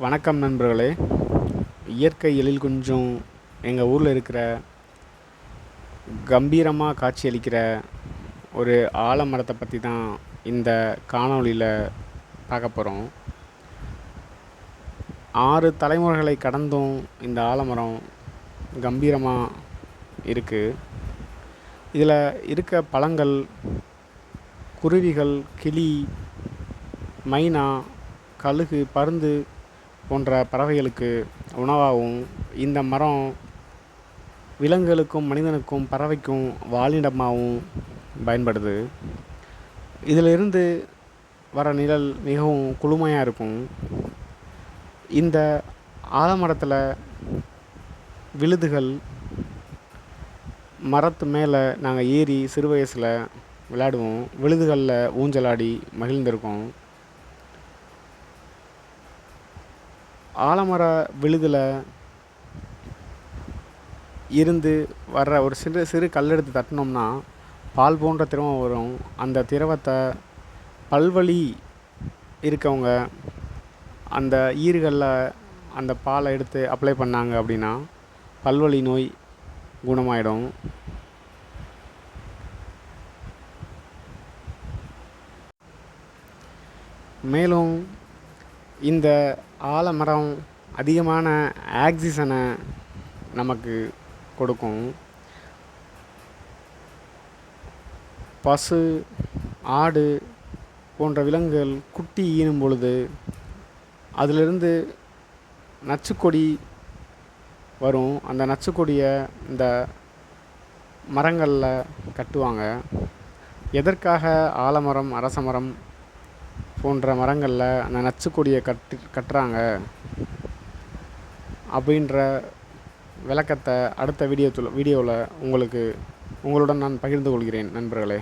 வணக்கம் நண்பர்களே. இயற்கை எழில் கொஞ்சம் எங்கள் ஊரில் இருக்கிற கம்பீரமாக காட்சியளிக்கிற ஒரு ஆலமரத்தை பற்றி தான் இந்த காணொளியில் பார்க்க போகிறோம் ஆறு தலைமுறைகளை கடந்தும் இந்த ஆலமரம் கம்பீரமாக இருக்குது இதில் இருக்க பழங்கள் குருவிகள் கிளி மைனா கழுகு பருந்து போன்ற பறவைகளுக்கு உணவாகவும் இந்த மரம் விலங்குகளுக்கும் மனிதனுக்கும் பறவைக்கும் வாழிடமாகவும் பயன்படுது. இதிலிருந்து வர நிழல் மிகவும் குளுமையாக இருக்கும். இந்த ஆலமரத்தில் விழுதுகள் மரத்து மேலே நாங்கள் ஏறி சிறு வயசில் விளையாடுவோம். விழுதுகளில் ஊஞ்சலாடி மகிழ்ந்திருக்கோம். ஆலமர விழுதில் இருந்து வர்ற ஒரு சிறு சிறு கல்லெடுத்து தட்டினோம்னா பால் போன்ற திரவம் வரும். அந்த திரவத்தை பல்வலி இருக்கவங்க அந்த ஈறுகளில் அந்த பாலை எடுத்து அப்ளை பண்ணாங்க அப்படின்னா பல்வலி நோய் குணமாயிடும். மேலும் இந்த ஆலமரம் அதிகமான ஆக்சிஜனை நமக்கு கொடுக்கும். பசு ஆடு போன்ற விலங்குகள் குட்டி ஈனும் பொழுது அதிலிருந்து நச்சுக்கொடி வரும். அந்த நச்சுக்கொடியை இந்த மரங்களில் கட்டுவாங்க. எதற்காக ஆலமரம் அரசமரம் போன்ற மரங்களில் அந்த நச்சுக்கொடியை கட்டு கட்டுறாங்க. அப்படின்ற விளக்கத்தை அடுத்த வீடியோ வீடியோவில் உங்களுக்கு உங்களுடன் நான் பகிர்ந்து கொள்கிறேன் நண்பர்களே.